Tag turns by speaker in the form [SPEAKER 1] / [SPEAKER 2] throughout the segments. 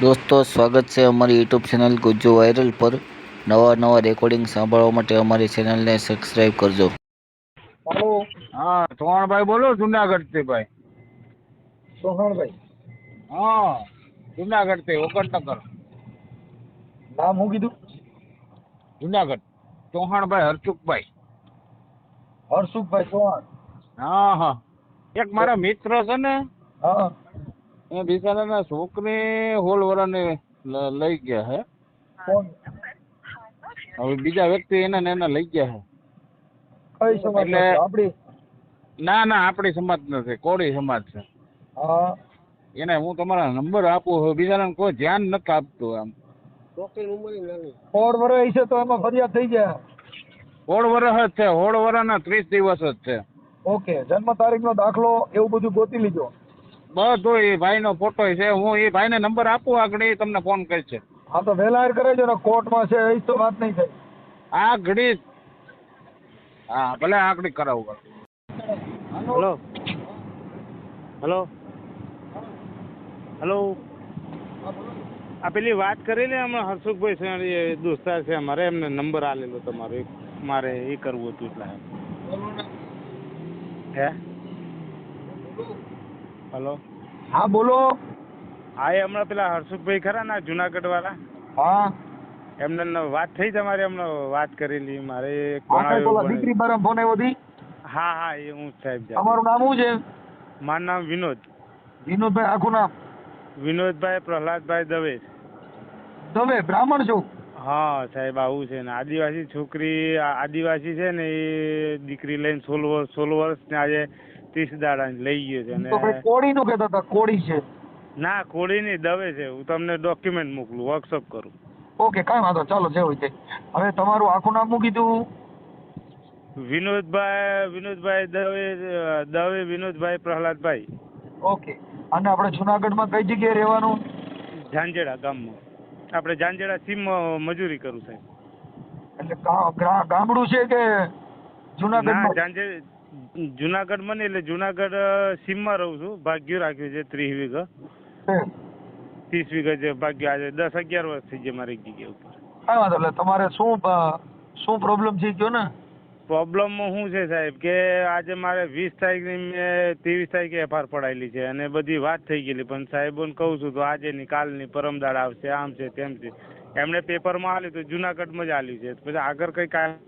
[SPEAKER 1] દોસ્તો સ્વાગત છે અમારી યુટ્યુબ ચેનલ ગુજ્જુ વાયરલ પર. નવા નવા રેકોર્ડિંગ સાંભળવા માટે અમારી ચેનલને સબસ્ક્રાઇબ કરજો.
[SPEAKER 2] હાલો.
[SPEAKER 3] હા ચૌહાણભાઈ બોલો જુનાગઢથી ભાઈ.
[SPEAKER 2] સોહણભાઈ
[SPEAKER 3] હા જુનાગઢથી વકટનગર
[SPEAKER 2] નામ હું કીધું?
[SPEAKER 3] જુનાગઢ. ચૌહાણભાઈ હરસુખભાઈ.
[SPEAKER 2] હરસુખભાઈ ચૌહાણ.
[SPEAKER 3] હા હા. એક મારા મિત્ર છે ને
[SPEAKER 2] હા.
[SPEAKER 3] એ બિચારાના છોકરી હોલ વરાને લઈ ગયા હે. હવે બીજા વ્યક્તિ એના ને એના લઈ ગયા હે.
[SPEAKER 2] કઈ સમાજ
[SPEAKER 3] એટલે- ના ના આપણી સમાજ નથી. કોળી સમાજ છે. એને હું તમારા નંબર આપું હવે બિચારાને કોઈ ધ્યાન નથી આપતું આમ.
[SPEAKER 2] હોળ વરસ છે તો એમાં ફરિયાદ થઈ જાય
[SPEAKER 3] હોળ વરસ જ છે. હોળ વરસના ત્રીસ દિવસ જ છે.
[SPEAKER 2] ઓકે. જન્મ તારીખ નો દાખલો એવું બધું ગોતી લીધો?
[SPEAKER 3] બધું એ ભાઈનો ફોટો છે. હું એ ભાઈને નંબર આપું આગળ એ તમને ફોન કરશે.
[SPEAKER 2] હા તો વહેલા હાર કરે છે ને કોર્ટમાં છે એ તો વાત નહીં થઈ
[SPEAKER 3] આ ઘડી હા ભલે આગળ કરાવું
[SPEAKER 4] હલો. હલો. હેલો. આ પેલી વાત કરેલી હમણાં હર્ષુખભાઈ દોસ્તાર છે અમારે એમને નંબર આલેલો તમારો મારે એ કરવું હતું એટલે. હે? હલો.
[SPEAKER 2] હા બોલો.
[SPEAKER 4] હા એ હમણાં પેલા હર્ષુખભાઈ ખરા ના જુનાગઢ વાળા
[SPEAKER 2] હા.
[SPEAKER 4] એમને વાત થઈ તમારે એમને વાત કરેલી મારે
[SPEAKER 2] દીકરી બરમ ફોન આવ્યો હતી?
[SPEAKER 4] હા હા એ હું સાહેબ
[SPEAKER 2] તમારું નામ શું છે?
[SPEAKER 4] મારું નામ વિનોદ.
[SPEAKER 2] વિનોદભાઈ આખું નામ?
[SPEAKER 4] વિનોદભાઈ પ્રહલાદભાઈ દવે.
[SPEAKER 2] તમે બ્રાહ્મણ છો?
[SPEAKER 4] હા સાહેબ આવું છે ને. આદિવાસી છોકરી આદિવાસી છે ને એ દીકરી લઈને સોળ વર્ષ સોળ વર્ષ ને આજે ત્રીસ દાડા લઈ ગયો છે
[SPEAKER 2] ભાઈ
[SPEAKER 4] અને
[SPEAKER 2] કહેતા હતા કોળી છે.
[SPEAKER 4] ના કોળી ની દવે છે હું તમને ડોક્યુમેન્ટ મોકલું વર્કશોપ કરું.
[SPEAKER 2] ઓકે કાંઈ વાંધો ચાલો જે હોય તે. હવે તમારું આખું નામ મૂકી દઉં
[SPEAKER 4] વિનોદભાઈ વિનોદભાઈ દવે દવે વિનોદભાઈ પ્રહલાદભાઈ.
[SPEAKER 2] ઓકે અને આપણે જુનાગઢમાં કઈ જગ્યાએ રહેવાનું?
[SPEAKER 4] ઝાંઝેડા ગામમાં. આપણે ઝાંઝેડા સીમ મજૂરી કરું સાહેબ.
[SPEAKER 2] એટલે ગામડું છે કે
[SPEAKER 4] ના
[SPEAKER 2] જુનાગઢમાં?
[SPEAKER 4] ઝાંઝે જુનાગઢમાં એટલે જુનાગઢ સીમમાં રહું છું. ભાગ્યું રાખ્યું છે ત્રીસ વીઘા. ત્રીસ વીઘા જે ભાગ્ય આજે દસ અગિયાર વર્ષ થઈ ગયા મારી જગ્યા ઉપર.
[SPEAKER 2] કાંઈ વાંધો એટલે તમારે શું શું પ્રોબ્લેમ છે કયો ને?
[SPEAKER 4] પ્રોબ્લેમ શું છે સાહેબ કે આજે મારે વીસ તારીખની મેં ત્રેવીસ તારીખે એફઆર પડાયેલી છે અને બધી વાત થઈ ગયેલી. પણ સાહેબોને કહું છું તો આજે ની કાલની પરમદાડ આવશે આમ છે તેમ છે. એમણે પેપરમાં આલ્યું તો જુનાગઢમાં જ આલ્યું છે. પછી આગળ કઈ કાંઈ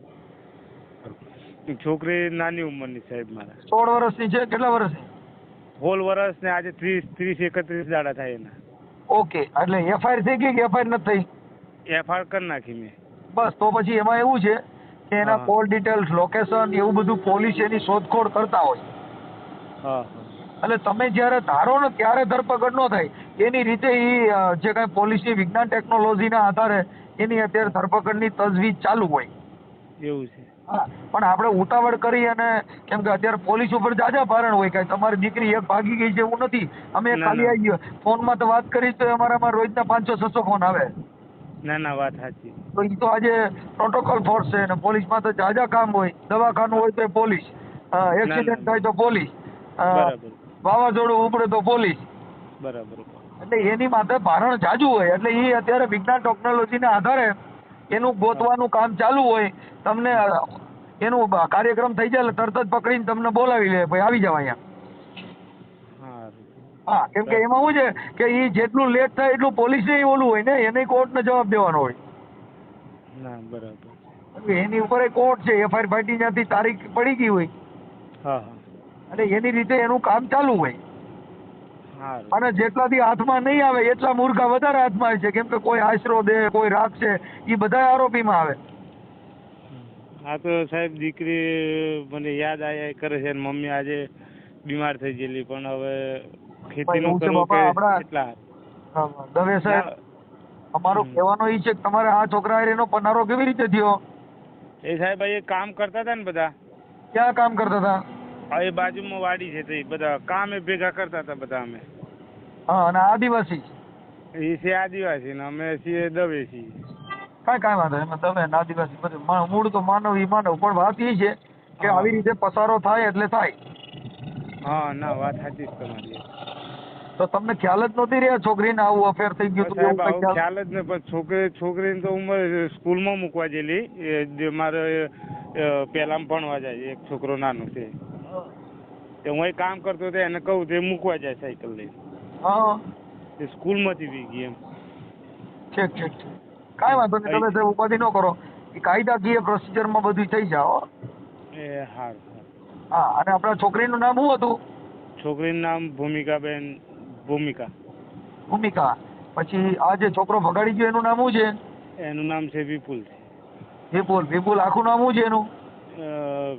[SPEAKER 4] છોકરી નાની ઉંમરની સાહેબ મારા.
[SPEAKER 2] સોળ વર્ષની છે? કેટલા વર્ષની?
[SPEAKER 4] હોલ વર્ષ ને આજે ત્રીસ ત્રીસ એકત્રીસ દાડા થાય એના.
[SPEAKER 2] ઓકે એટલે એફઆઈઆર થઈ ગઈ કે એફઆઈઆર નથી થઈ?
[SPEAKER 4] એફઆઈઆર કરી નાખી મેં.
[SPEAKER 2] બસ તો પછી એમાં એવું છે કે એના કોલ ડિટેલ્સ લોકેશન એવું બધું પોલીસ એની શોધખોળ કરતા હોય.
[SPEAKER 4] હા
[SPEAKER 2] એટલે તમે જ્યારે ધારો ને ત્યારે ધરપકડ ન થાય. એની રીતે એ જે કાંઈ પોલીસની વિજ્ઞાન ટેકનોલોજીના આધારે એની અત્યારે ધરપકડની તજવીજ ચાલુ હોય.
[SPEAKER 4] એવું છે.
[SPEAKER 2] પણ આપણે ઉતાવળ કરી અને કેમ કે અત્યારે પોલીસ ઉપર જાજા ભારણ હોય કે તમારી દીકરી એક ભાગી ગઈ છે એવું નથી. અમે ખાલી આવી ફોનમાં તો વાત કરી તો અમારામાં રોજના પાંચસો છસો ફોન આવે.
[SPEAKER 4] ના ના વાત સાચી.
[SPEAKER 2] તો એ તો આજે પ્રોટોકોલ ફોર્સ છે અને પોલીસમાં તો જાજા કામ હોય. દવાખાનું હોય તો પોલીસ. એક્સિડન્ટ થાય તો પોલીસ. વાવાઝોડું ઉપડે તો પોલીસ.
[SPEAKER 4] બરાબર.
[SPEAKER 2] એટલે એની માથે ભારણ જાજુ હોય. એટલે એ અત્યારે વિજ્ઞાન ટેકનોલોજીના આધારે એનું ગોતવાનું કામ ચાલુ હોય. તમને એનું કાર્યક્રમ થઈ જાય એટલે તરત જ પકડીને તમને બોલાવી લે ભાઈ આવી જાવ અહીંયા. હા કેમ કે એમાં શું છે કે એ જેટલું લેટ થાય એટલું પોલીસને ઓલું હોય ને એને કોર્ટને જવાબ દેવાનો હોય.
[SPEAKER 4] ના બરાબર.
[SPEAKER 2] એની ઉપર કોર્ટ છે એફઆઈઆર ફાટી ત્યાંથી તારીખ પડી ગઈ હોય.
[SPEAKER 4] હા
[SPEAKER 2] અને એની રીતે એનું કામ ચાલુ હોય.
[SPEAKER 4] અને
[SPEAKER 2] અને જેટલાથી હાથમાં નહીં આવે એટલા મૂર્ખા વધારે હાથમાં આવે છે. કેમ કે કોઈ આશરો દે કોઈ રાખશે એ બધા આરોપીમાં આવે.
[SPEAKER 4] હા તો સાહેબ દીકરી મને યાદ આયા કરે છે મમ્મી આજે બીમાર થઈ ગયેલી. પણ હવે ખેતીનું કરવું કે એટલા.
[SPEAKER 2] દવે સાહેબ અમારો કહેવાનો એ છે કે તમારે આ છોકરા એનો પનારો કેવી રીતે થયો?
[SPEAKER 4] એ સાહેબ એ કામ કરતા હતા ને બધા?
[SPEAKER 2] ક્યાં કામ કરતા હતા?
[SPEAKER 4] આ એ બાજુમાં વાડી છે તે બધા કામે ભેગા કરતા હતા બધા અમે.
[SPEAKER 2] હા અને આદિવાસી?
[SPEAKER 4] એ છે આદિવાસી ને અમે છીએ દવે છીએ
[SPEAKER 2] કાંઈ કાંઈ વાંધો. એમાં તમે આદિવાસી બધું મૂળ તો માનવ ઈ માનવ પણ વાત એ છે કે આવી રીતે પસારો થાય એટલે થાય.
[SPEAKER 4] હા ના વાત સાચી જ તમારી.
[SPEAKER 2] તો તમને ખ્યાલ જ નહોતી રહ્યા છોકરીને આવું અફેર થઈ ગયું હતું એવું ખ્યાલ?
[SPEAKER 4] જ નહીં પણ છોકરી છોકરીને તો ઉંમર સ્કૂલમાં મૂકવા જેલી. જે મારે પહેલામાં ભણવા જાય એક છોકરો નાનો છે. તે હું એક કામ કરતો હતો એને કહું તે મૂકવા જાય સાયકલ લઈને.
[SPEAKER 2] હા.
[SPEAKER 4] તે સ્કૂલમાંથી બી ગઈ એમ.
[SPEAKER 2] ઠીક ઠીક ઠીક. કાંઈ વાંધો નહીં તમે સાહેબ ઉપાધિ ન કરો. એ કાયદાકીય પ્રોસિજરમાં બધું થઈ જાઓ
[SPEAKER 4] એ હા
[SPEAKER 2] હા અને આપણા છોકરીનું નામ શું હતું?
[SPEAKER 4] છોકરીનું નામ ભૂમિકાબેન ભૂમિકા.
[SPEAKER 2] ભૂમિકા. પછી આ જે છોકરો ભગાડી ગયો એનું નામ શું છે?
[SPEAKER 4] એનું નામ છે વિપુલ.
[SPEAKER 2] વિપુલ. વિપુલ આખું નામ શું છે એનું?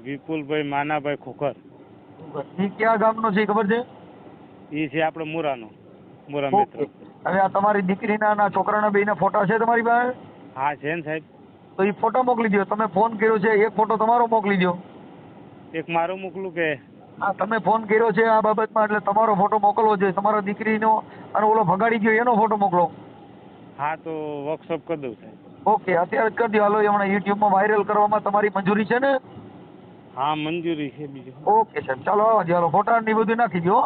[SPEAKER 4] વિપુલભાઈ માનાભાઈ ખોખર.
[SPEAKER 2] એ કયા ગામનો છે ખબર છે?
[SPEAKER 4] એ છે આપણે મુરાનો. મુરા મિત્ર
[SPEAKER 2] હવે આ તમારી દીકરીના ના છોકરાના બેયના ફોટા છે તમારી પાસે?
[SPEAKER 4] હા છે ને સાહેબ.
[SPEAKER 2] તો એ ફોટો મોકલી દો તમે ફોન કર્યો છે એક ફોટો તમારો મોકલી દો
[SPEAKER 4] એક મારો મોકલું કે?
[SPEAKER 2] હા તમે ફોન કર્યો છે આ બાબતમાં એટલે તમારો ફોટો મોકલવો જોઈએ. તમારા દીકરીનો અને ઓલો ભગાડી ગયો એનો ફોટો મોકલો.
[SPEAKER 4] હા તો વર્કશોપ કરી દઉં સાહેબ.
[SPEAKER 2] ઓકે અત્યારે જ કરી દો હાલો હમણાં યુટ્યુબમાં વાયરલ કરવામાં તમારી મંજૂરી છે ને?
[SPEAKER 4] હા મંજૂરી છે બીજું.
[SPEAKER 2] ઓકે સાહેબ. ચાલો આવવા દો હાલો ફોટા ને બધું નાખી દો હો.